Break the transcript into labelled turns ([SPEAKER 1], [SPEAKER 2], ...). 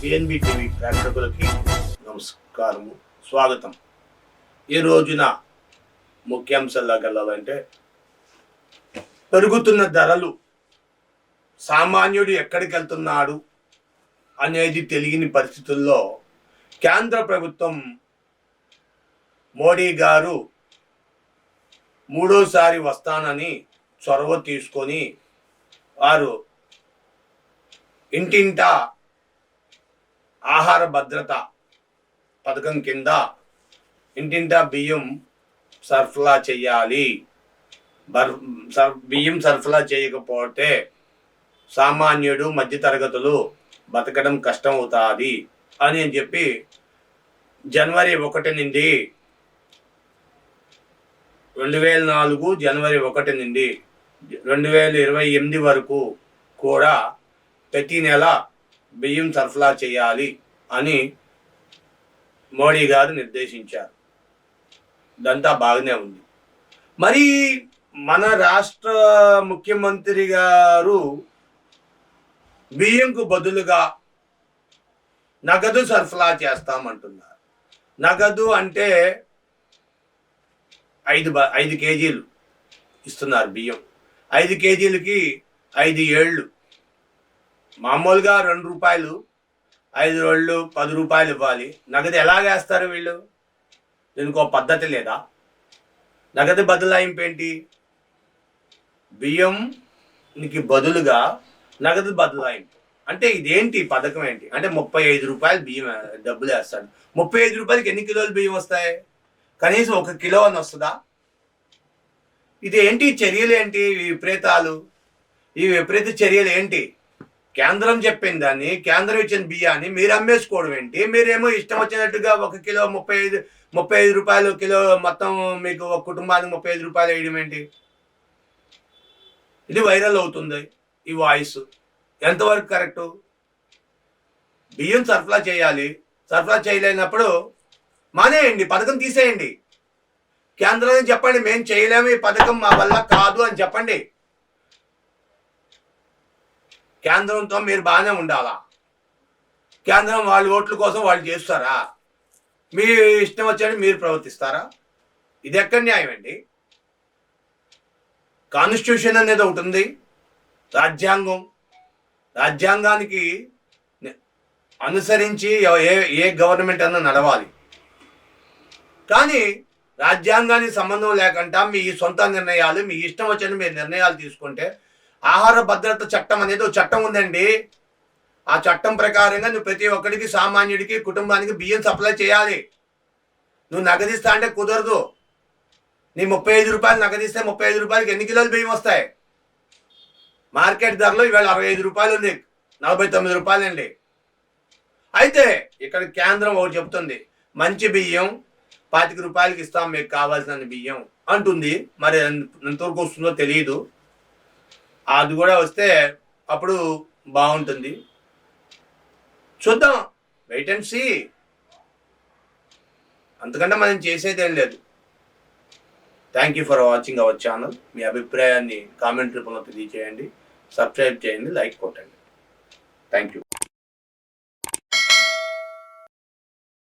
[SPEAKER 1] PNB TV ప్రేక్షకులకి నమస్కారము స్వాగతం. ఈ రోజున ముఖ్యాంశాల్లోకి వెళ్ళాలంటే పెరుగుతున్న ధరలు. సామాన్యుడు ఎక్కడికి వెళ్తున్నాడు అనేది తెలియని పరిస్థితుల్లో కేంద్ర ప్రభుత్వం మోడీ గారు మూడోసారి వస్తానని చొరవ తీసుకొని వారు ఇంటింటా ఆహార భద్రత పథకం కింద ఇంటింటా బియ్యం సరఫరా చెయ్యాలి బియ్యం సరఫరా చేయకపోతే సామాన్యుడు మధ్యతరగతులు బతకడం కష్టం అవుతుంది అని చెప్పి జనవరి ఒకటి నుండి రెండు వేల నాలుగు జనవరి ఒకటి నుండి రెండు వేల ఇరవై ఎనిమిది వరకు కూడా ప్రతి నెల బియ్యం సరఫరా చేయాలి అని మోడీ గారు నిర్దేశించారు. ఇదంతా బాగానే ఉంది. మరి మన రాష్ట్ర ముఖ్యమంత్రి గారు బియ్యంకు బదులుగా నగదు సరఫరా చేస్తామంటున్నారు. నగదు అంటే ఐదు బ ఐదు కేజీలు ఇస్తున్నారు బియ్యం. ఐదు కేజీలకి ఐదు ఏళ్ళు. మామూలుగా రెండు రూపాయలు ఐదు రోజులు పది రూపాయలు ఇవ్వాలి. నగదు ఎలాగేస్తారు వీళ్ళు? దీనికి ఒక పద్ధతి లేదా? నగదు బదలాయింపు ఏంటి? బియ్యంకి బదులుగా నగదు బదలాయింపు అంటే ఇదేంటి పథకం ఏంటి? అంటే ముప్పై ఐదు రూపాయలు బియ్యం డబ్బులు వేస్తాడు. ముప్పై ఐదు రూపాయలకి ఎన్ని కిలోలు బియ్యం వస్తాయి? కనీసం ఒక కిలో అని వస్తుందా? ఇది ఏంటి చర్యలు ఏంటి? ఈ విపరీతాలు. ఈ విపరీత చర్యలు ఏంటి? కేంద్రం చెప్పింది దాన్ని కేంద్రం ఇచ్చిన బియ్యాన్ని మీరు అమ్మేసుకోవడం ఏంటి? మీరేమో ఇష్టం వచ్చినట్టుగా ఒక కిలో ముప్పై ఐదు ముప్పై ఐదు రూపాయలు కిలో మొత్తం మీకు ఒక కుటుంబానికి ముప్పై ఐదు రూపాయలు వేయడం ఏంటి? ఇది వైరల్ అవుతుంది ఈ వాయిస్. ఎంతవరకు కరెక్టు? బియ్యం సరఫరా చేయాలి. సరఫరా చేయలేనప్పుడు మానేయండి పథకం తీసేయండి. కేంద్రం చెప్పండి మేము చేయలేము ఈ పథకం మా వల్ల కాదు అని చెప్పండి. కేంద్రంతో మీరు బాగానే ఉండాలా? కేంద్రం వాళ్ళ ఓట్ల కోసం వాళ్ళు చేస్తారా? మీ ఇష్టం వచ్చాడు మీరు ప్రవర్తిస్తారా? ఇది ఎక్కడ న్యాయం అండి కాన్స్టిట్యూషన్ అనేది ఒకటి ఉంది. రాజ్యాంగం. రాజ్యాంగానికి అనుసరించి ఏ ఏ గవర్నమెంట్ అన్న నడవాలి. కానీ రాజ్యాంగానికి సంబంధం లేకుండా మీ సొంత నిర్ణయాలు మీ ఇష్టం వచ్చిన మీ నిర్ణయాలు తీసుకుంటే ఆహార భద్రత చట్టం అనేది ఒక చట్టం ఉందండి. ఆ చట్టం ప్రకారంగా నువ్వు ప్రతి ఒక్కడికి సామాన్యుడికి కుటుంబానికి బియ్యం సప్లై చేయాలి. నువ్వు నగదిస్తా అంటే కుదరదు. నీ ముప్పై ఐదు రూపాయలు నగదిస్తే ముప్పై ఐదు రూపాయలకి ఎన్ని కిలోలు బియ్యం వస్తాయి? మార్కెట్ ధరలో ఇవాళ అరవై ఐదు రూపాయలు ఉంది. నలభై తొమ్మిది రూపాయలండి. అయితే ఇక్కడ కేంద్రం ఒకటి చెప్తుంది మంచి బియ్యం పాతిక రూపాయలకి ఇస్తాం మీకు కావాల్సిన బియ్యం అంటుంది. మరి ఎంత- ఎంతవరకు వస్తుందో తెలియదు అది కూడా వస్తే అప్పుడు బాగుంటుంది. చూద్దాం. Wait and see. అంతకంటే మనం చేసేదేం లేదు. Thank you for watching our channel మీ అభిప్రాయాన్ని కామెంట్ రూపంలో తెలియజేయండి సబ్స్క్రైబ్ చేయండి లైక్ కొట్టండి. Thank you